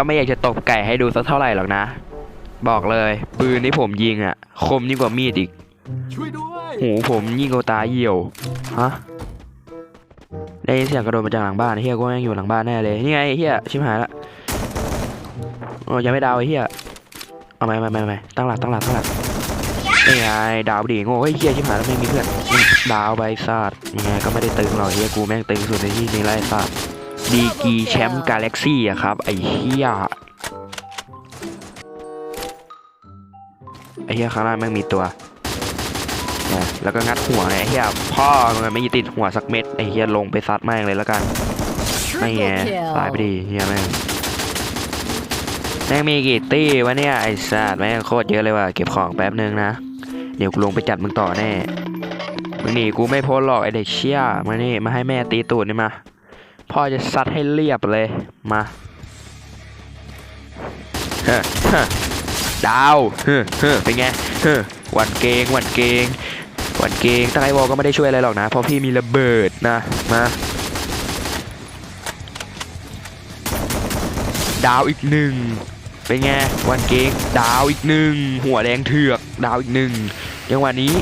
ก็ไม่อยากจะตบไก่ให้ดูสักเท่าไหร่หรอกนะ บอกเลยปืนที่ผมยิงอะ คมยิ่งกว่ามีดอีกช่วยด้วยหูผมยิ่งกว่าตาเหี่ยวฮะได้ยินเสียงกระโดดมาจากหลังบ้านเฮียก็ยังอยู่หลังบ้านแน่เลยนี่ไงเฮียชิบหายละโอ้ยังไม่ดาวไอ้เฮียเอาไหมไม่ไม่ไม่ตั้งหลักตั้งหลักตั้งหลักนี่ไงดาวดีโง่เฮ้ยเฮียชิบหายแล้วไม่มีเพื่อนนี่ดาวใบซาดยังไงก็ไม่ได้ตึงหรอกเฮียกูแม่งตึงสุดในที่นี้ไล่ซาด ดีกีแชมป์กาแล็กซี่อะครับ ไอ้เฮียไอ้เฮียข้างล่างแม่งมีตัวนะแล้วก็งัดหัวไงไอ้เฮียพ่อมันไม่ติดหัวสักเม็ดไอ้เฮียลงไปซัดแม่งเลยแล้วกันไม่แง Triple ตายไป kill. ดีเฮียแม่งแม่งมีกี่ตี้วะเนี่ยไอ้สัตว์แม่งโคตรเยอะเลยว่ะเก็บของแป๊บนึงนะเดี๋ยวกูลงไปจัดมึงต่อแน่มึงหนีกูไม่พ้นหรอกไอเด็กเชี่ยมานี่มาให้แม่ตีตูดนี่มา พ่อจะซัดให้เรียบเลย มาเฮ้อเฮ้อดาวเฮ้อเฮ้อเป็นไงเฮ้อหวันเกงวันเกงวันเกงตั้งไอวอลก็ไม่ได้ช่วยอะไรหรอกนะ เพราะพี่มีระเบิดนะ มาดาวอีกหนึ่งเป็นไงวันเกงดาวอีกหนึ่งหัวแดงเถือก ดาวอีกหนึ่งยังหวะนี้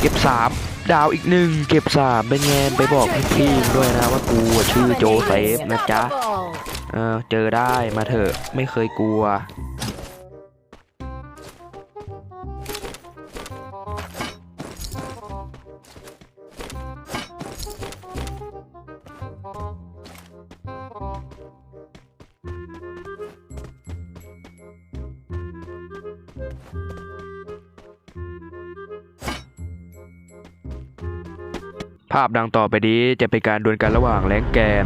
เก็บสาม ดาวอีกหนึ่งเก็บสามเป็นไงไปบอกพี่ๆด้วยนะว่ากูชื่อโจเซฟนะจ๊ะเออเจอได้มาเถอะไม่เคยกลัว ภาพดังต่อไปนี้จะเป็นการดวลกันระหว่างแรงแกน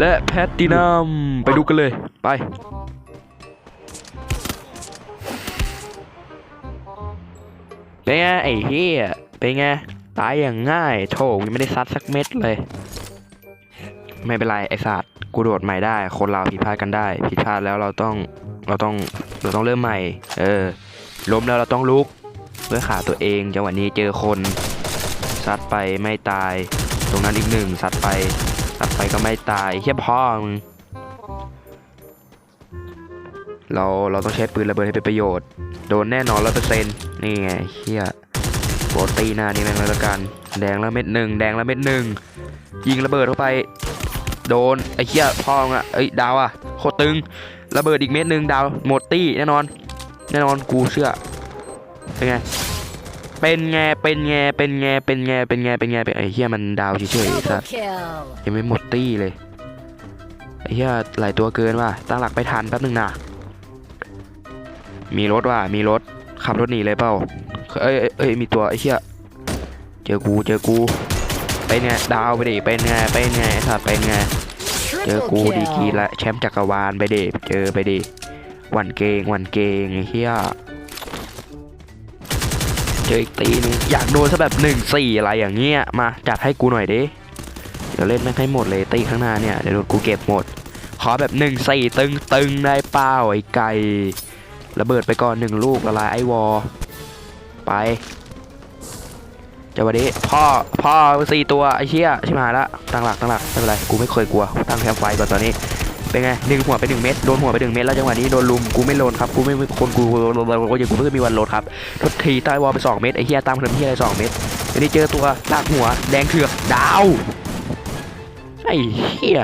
และแพตตินัมไปดูกันเลย ไป เป็นไงไอ้เฮียเป็นไง ตายอย่างง่าย โถยังไม่ได้ซัดสักเม็ดเลย ไม่เป็นไร ไอ้สัตว์กูโดดใหม่ได้ คนเราผิดพลาดกันได้ ผิดพลาดแล้วเราต้องเราต้องเราต้องเริ่มใหม่ เออล้มแล้วเราต้องลุก เพื่อขาตัวเองจังหวะนี้เจอคน ซัดไปไม่ตาย ตรงนั้นอีกหนึ่งซัดไปตัดไปก็ไม่ตายเฮียพ่อมึงเราเราต้องใช้ปืนระเบิดให้เป็นประโยชน์ โดนแน่นอนร้อยเปอร์เซ็นต์นี่ไงเฮียโบตีหน้านี่แม่งเลยละกันแดงแล้วเม็ดหนึ่งแดงแล้วเม็ดหนึ่งยิงระเบิดเข้าไป โดนไอ้เฮียพ่อมึงอะเอ้ยดาวอะโคตรตึงระเบิดอีกเม็ดหนึ่งดาวหมดตี้แน่นอน แน่นอนกูเชื่อเป็นไง เป็นไงเป็นไงเป็นไงเป็นไงเป็นไงเป็นไงเป็นไอ้เฮียมันดาวเฉยๆไอ้สั Double ส kill. ยังไม่หมดตี้เลยไอ้เหี้ยหลายตัวเกินว่ะตั้งหลักไม่ทันแป๊บนึงนะมีรถว่ะมีรถขับรถหนีเลยเปล่าเอ้ยเอ้ยเอ้ยมีตัวไอ้เหี้ยเจอกูเจอกูเป็นไงดาวไปดิเป็นไงเป็นไงไอ้สัตว์เป็นไงเจอ Triple กูดีกี kill. ละแชมป์จักรวาลไปดิเจอไปดิหวันเกงหวันเกงไอ้เหี้ย เจออีกตีหนึงอยากโดนซะแบบหนึ่งสี่อะไรอย่างเงี้ยมาจัดให้กูหน่อยดิเดี๋ยวเล่นแม่งให้หมดเลยตีข้างหน้าเนี่ยเดี๋ยวโดนกูเก็บหมด ขอแบบหนึ่งสี่ตึงตึงได้เป้าไอ้ไก่ระเบิดไปก่อนหนึ่งลูกละลายไอ้วอไปเจ้าวันนี้พ่อพ่อสี่ตัวไอ้เชี่ยชิบหายละตั้งหลักตั้งหลักไม่เป็นไรกูไม่เคยกลัวตั้งแคมไฟก่อนตอนนี้ เป็นไงดึงหัวไปหนึ่งเม็ดโดนหัวไปหนึ่งเม็ดแล้วจังหวะนี้โดนลุมกูไม่โลนครับกูไม่คนกูกูกูยังกูไม่เคยมีวันโลนครับทุกทีใต้วอลไปสองเม็ดไอ้เหี้ยตามเพิ่มที่อะไรสองเม็ดวันนี้เจอตัวลากหัวแดงเถือกดาวไอ้เหี้ย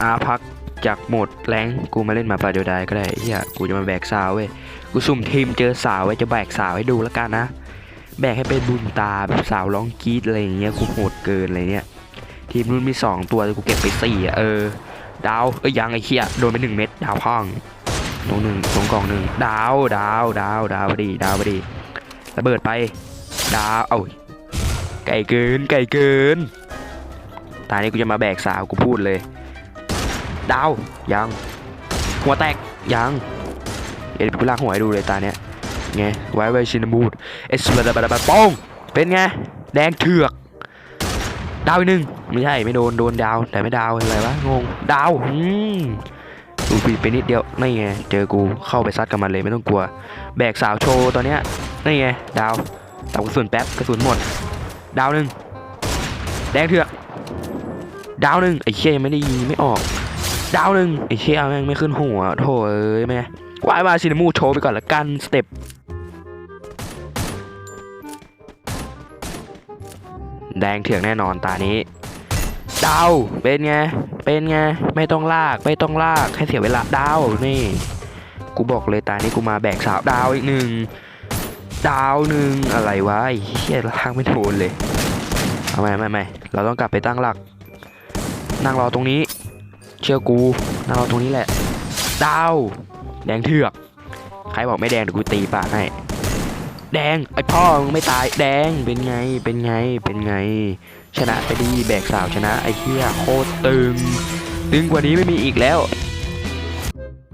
อาพักจากโหมดแรงกูมาเล่นมาป่าเดียวดายก็ได้เหี้ยกูจะมาแบกสาวเว้ยกูสุ่มทีมเจอสาวไว้จะแบกสาวให้ดูแล้วกันนะ แบกให้เป็นบุญตาแบบสาวร้องกรีดอะไรอย่างเงี้ยกูโหดเกินอะไรเนี่ย ทีมนู้นมีสองตัวกูเก็บไปสี่อะเออ ดาวเอ้ยยังไอ้เหี้ยโดนไปหนึ่งเม็ดดาวพ่องตรงหนึ่งตรงกล่องหนึ่งดาวดาวดาวดาวไปดีดาวไปดีระเบิดไป ดาวเอ้าไก่เกินไก่เกินตานี้กูจะมาแบกสาวกูพูดเลย ดาวยัง หัวแตกยังเดี๋ยวกูลากหัวให้ดูเลยตาเนี้ยไงไว้ไว้ชินบูดเอสบาบาบาป้องเป็นไงแดงเถือก ดาวอีกหนึ่งไม่ใช่ไม่โดนโดนดาวแต่ไม่ดาวอะไรวะงงดาวอืมดูผิดไปนิดเดียวนี่ไงเจอกูเข้าไปซัดกับมันเลยไม่ต้องกลัว แบกสาวโชว์ตอนเนี้ยนี่ไงดาวตับกระสุนแป๊บกระสุนหมด ดาวหนึ่งแดงเถือกดาวหนึ่งไอ้เชี่ยยังไม่ได้ยิงไม่ออก ดาวหนึ่งไอ้เชี่ยแม่งไม่ขึ้นหัวโถเอ้ยแม่วายมาซินมูโชว์ไปก่อนละกันสเต็ป แดงเถื่องแน่นอนตานี้ดาวเป็นไง เป็นไง ไม่ต้องลาก ไม่ต้องลากให้เสียเวลาดาวนี่ กูบอกเลยตานี้กูมาแบกสาวดาวอีกหนึ่งดาวหนึ่งอะไรวะไอ้เฮียลากไม่โดนเลยเอาไม่ไม่ไม่เราต้องกลับไปตั้งหลัก นั่งรอตรงนี้ เชื่อกู นั่งรอตรงนี้แหละ ดาว แดงเถือก ใครบอกไม่แดงเดี๋ยวกูตีปากให้ แดงไอพ่อมึงไม่ตายแดงเป็นไงเป็นไงเป็นไง ชนะไปดีแบกสาวชนะไอเหี้ยโคตรตึง ตึงกว่านี้ไม่มีอีกแล้ว